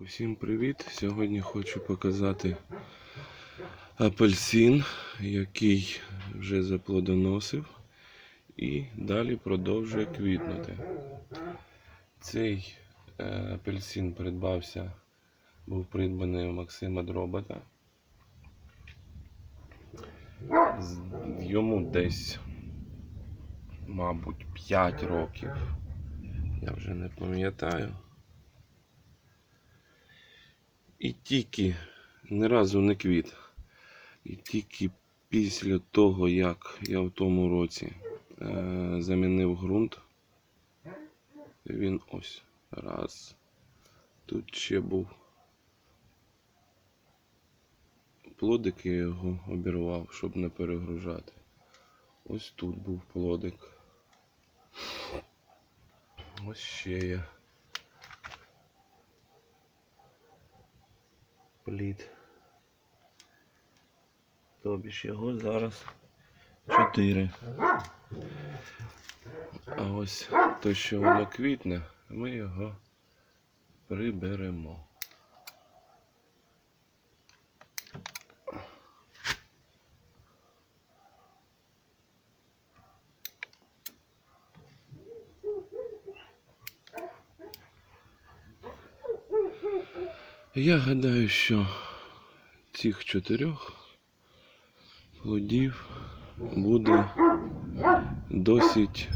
Усім привіт! Сьогодні хочу показати апельсин, який вже заплодоносив і далі продовжує квітнути. Цей е, апельсин придбався, був придбаний у Максима Дробота. Йому десь, мабуть, 5 років. Я вже не пам'ятаю. І тільки ні разу не квіт. І тільки після того, як я в тому році е, замінив ґрунт, він ось раз. Тут ще був плодик, я його обірвав, щоб не перегружати. Ось тут був плодик. Ось ще є. Плід. Тобі ж його зараз 4. А ось то, що воно квітне, ми його приберемо. Я гадаю, що цих чотирьох плодів буде досить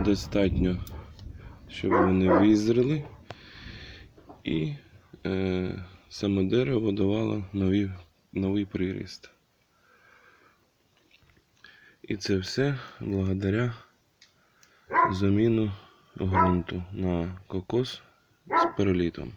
достатньо, щоб вони визріли і е, саме дерево давало нові, новий приріст. І це все благодаря заміну ґрунту на кокос з перелітом.